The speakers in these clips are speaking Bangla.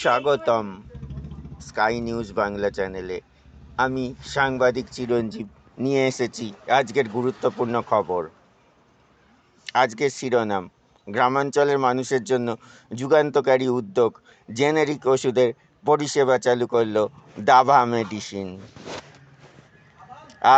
স্বাগতম স্কাই নিউজ বাংলা চ্যানেলে। আমি সাংবাদিক চিরঞ্জীব, নিয়ে এসেছি আজকের গুরুত্বপূর্ণ খবর। আজকের শিরোনাম, গ্রামাঞ্চলের মানুষের জন্য যুগান্তকারী উদ্যোগ, জেনেরিক ওষুধের পরিষেবা চালু করল দাভা মেডিসিন।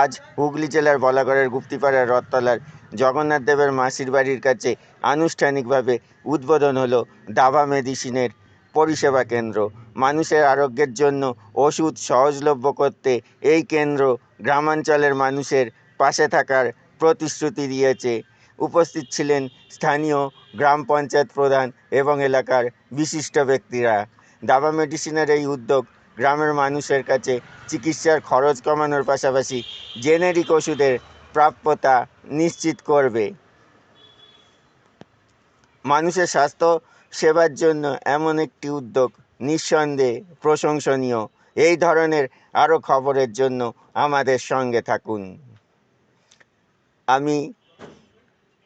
আজ হুগলি জেলার বলাগড়ের গুপ্তিপাড়ার রথতলার জগন্নাথ দেবের মাসির বাড়ির কাছে আনুষ্ঠানিকভাবে উদ্বোধন হলো দাভা মেডিসিনের পরিষেবা কেন্দ্র। মানুষের আরোগ্যের জন্য ওষুধ সহজলভ্য করতে এই কেন্দ্র গ্রামাঞ্চলের মানুষের পাশে থাকার প্রতিশ্রুতি দিয়েছে। উপস্থিত ছিলেন স্থানীয় গ্রাম পঞ্চায়েত প্রধান এবং এলাকার বিশিষ্ট ব্যক্তিরা। দাবা মেডিসিনের এই উদ্যোগ গ্রামের মানুষের কাছে চিকিৎসার খরচ কমানোর পাশাপাশি জেনেরিক ওষুধের প্রাপ্যতা নিশ্চিত করবে। মানুষের স্বাস্থ্য সেবার জন্য এমন একটি উদ্যোগ নিঃসন্দেহে প্রশংসনীয়। এই ধরনের আরও খবরের জন্য আমাদের সঙ্গে থাকুন। আমি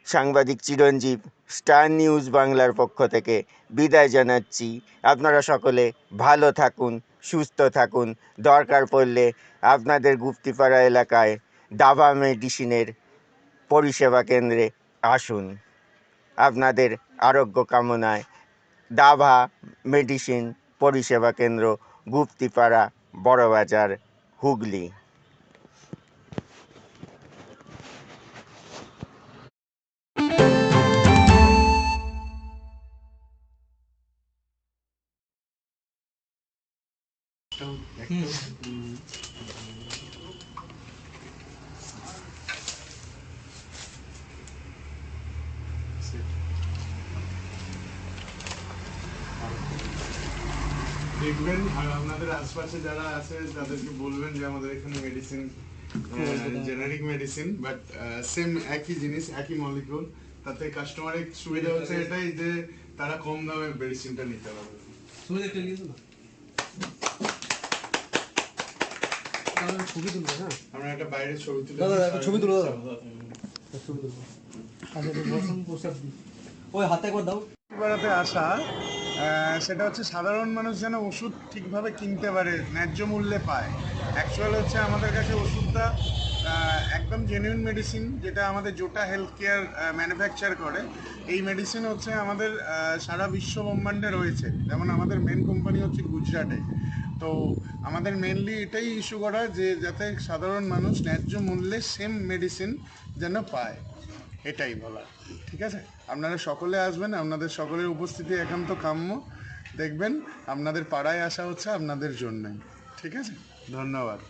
সাংবাদিক চিরঞ্জীব, স্টার নিউজ বাংলার পক্ষ থেকে বিদায় জানাচ্ছি। আপনারা সকলে ভালো থাকুন, সুস্থ থাকুন। দরকার পড়লে আপনাদের গুপ্তিপাড়া এলাকায় দাবা মেডিসিনের পরিষেবা কেন্দ্রে আসুন। আপনাদের আরোগ্য কামনায় দাভা মেডিসিন পরিষেবা কেন্দ্র গুপ্তিপাড়া বড়বাজার হুগলি। দেখবেন আর আপনাদের আশপাশে যারা আছে তাদেরকে বলবেন যে আমাদের এখানে medicine generic medicine but same একই জিনিস একই মলিকুল তাতে কাস্টমারের সুবিধা হচ্ছে এটাই যে তারা কম দামে মেডিসিনটা নিতে পারবে। তুমি একটা লিখে না। ছবি তুলবে হ্যাঁ? আমরা একটা বাইরে ছবি তুলে দাদা, ছবি তুলো দাদা। ছবি তুলবো আচ্ছা বসুন প্রসাদ ওই হাতে একবার দাও। বেড়াতে আসা সেটা হচ্ছে সাধারণ মানুষ যেন ওষুধ ঠিকভাবে কিনতে পারে, ন্যায্য মূল্যে পায়। অ্যাকচুয়াল হচ্ছে আমাদের কাছে ওষুধটা একদম জেনুইন মেডিসিন যেটা আমাদের জোটা হেলথ কেয়ার ম্যানুফ্যাকচার করে। এই মেডিসিন হচ্ছে আমাদের সারা বিশ্ব ব্রহ্মাণ্ডে রয়েছে। যেমন আমাদের মেন কোম্পানি হচ্ছে গুজরাটে। তো আমাদের মেনলি এটাই ইস্যু করা যে যাতে সাধারণ মানুষ ন্যায্য মূল্যে সেম মেডিসিন যেন পায়। এটাই বলা ঠিক আছে? আপনারা সকলে আসবেন, আপনাদের সকলের উপস্থিতি একান্ত কাম্য। দেখবেন, আপনাদের পাড়ায় আসা হচ্ছে আপনাদের জন্যই। ঠিক আছে? ধন্যবাদ।